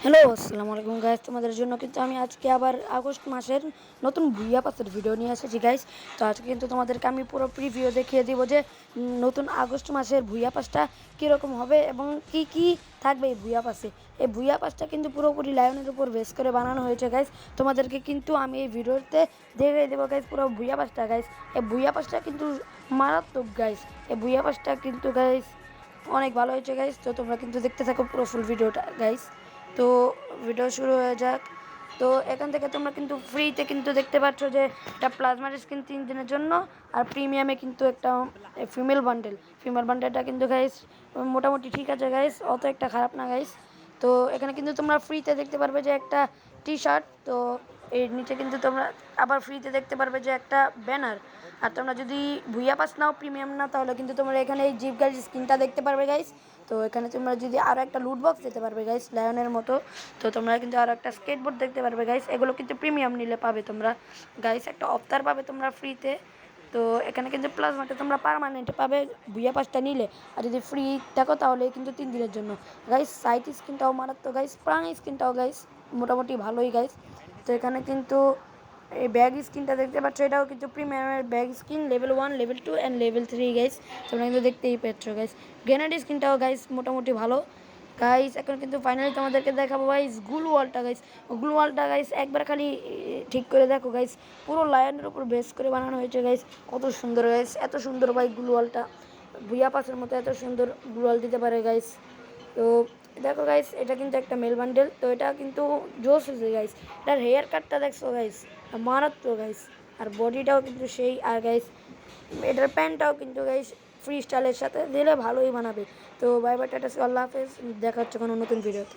Hello, আসসালামু আলাইকুম guys তোমাদের জন্য কিন্তু আমি আজকে আবার আগস্ট মাসের নতুন ভুইয়া পাসের ভিডিও নিয়ে এসেছি গাইস তো আজকে কিন্তু তোমাদেরকে আমি পুরো প্রিভিউ দেখিয়ে দিব যে নতুন আগস্ট মাসের ভুইয়া পাসটা কীরকম হবে এবং কি কি থাকবে এই ভুইয়া পাসে এই ভুইয়া পাসটা কিন্তু পুরোপুরি লায়নের উপর বেস করে বানানো হয়েছে গাইস তোমাদেরকে কিন্তু আমি এই ভিডিওতে দেখিয়ে দেবো গাইস পুরো ভুইয়া পাসটা গাইস এই ভুইয়া পাসটা কিন্তু মারাত্মক গাইস এই ভুইয়া পাসটা কিন্তু গাইস অনেক ভালো হয়েছে গাইস তো তোমরা কিন্তু দেখতে থাকো পুরো ফুল ভিডিওটা গাইস তো ভিডিও শুরু হয়ে যাক। তো এখান থেকে তোমরা কিন্তু ফ্রিতে কিন্তু দেখতে পাচ্ছ যে এটা প্লাজমার স্ক্রিন তিন দিনের জন্য আর প্রিমিয়ামে কিন্তু একটা ফিমেল বান্ডেল ফিমেল বান্ডেলটা কিন্তু গাইস মোটামুটি ঠিক আছে গাইস অত একটা খারাপ না গাইস তো এখানে কিন্তু তোমরা ফ্রিতে দেখতে পারবে যে একটা টি শার্ট তো এর নিচে কিন্তু তোমরা আবার ফ্রিতে দেখতে পারবে যে একটা ব্যানার আর তোমরা যদি ভুইয়া পাস নাও প্রিমিয়াম না তাহলে কিন্তু তোমরা এখানে এই জিপ গাড়ির স্ক্রিনটা দেখতে পারবে গাইস তো এখানে তোমরা যদি আরও একটা লুট বক্স দিতে পারবে গাইস লায়নের মতো, তো তোমরা কিন্তু আরও একটা স্কেটবোর্ড দেখতে পারবে গাইস এগুলো কিন্তু প্রিমিয়াম নিলে পাবে তোমরা। গাইস একটা অফতার পাবে তোমরা ফ্রিতে তো এখানে কিন্তু প্লাস প্লাজমাটা তোমরা পারমানেন্ট পাবে ভুইয়া পাসটা নিলে। আর যদি ফ্রি থাকো, তাহলে কিন্তু তিন দিনের জন্য। গাইস সাইট স্ক্রিনটাও মারাত্মক গাইস প্রাং স্ক্রিনটাও গাইস মোটামুটি ভালোই গাইস তো এখানে কিন্তু এই ব্যাগ স্ক্রিনটা দেখতে পাচ্ছ, এটাও কিন্তু প্রিমিয়ামের back screen level one level two and level three guys তোমরা কিন্তু দেখতেই পাচ্ছ গাইস গ্রেনাড স্ক্রিনটাও গাইস মোটামুটি ভালো। গাইস এখন কিন্তু ফাইনালি তোমাদেরকে দেখাবো গাইস গ্লু ওয়ালটা গাইস গ্লু ওয়ালটা গাইস একবার খালি ঠিক করে দেখো গাইস পুরো লায়নের উপর বেস করে বানানো হয়েছে গাইস কত সুন্দর গাইস এত সুন্দর, ভাই গ্লু ওয়ালটা ভুইয়া পাসের মতো এত সুন্দর গ্লু ওয়াল দিতে পারে গাইস তো দেখো গাইস এটা কিন্তু একটা মেল বান্ডেল তো এটা কিন্তু জোস হয়েছে গাইস এটার হেয়ার কাটটা দেখছ গাইস মারাত্মক গাইস আর বডিটাও কিন্তু সেই, আর গাইস এটার প্যান্টটাও কিন্তু গাইস ফ্রি স্টাইলের সাথে দিলে ভালোই বানাবে। তো বাই বাই টাটা আল্লাহ হাফেজ। দেখা হচ্ছে কোনো নতুন ভিডিওতে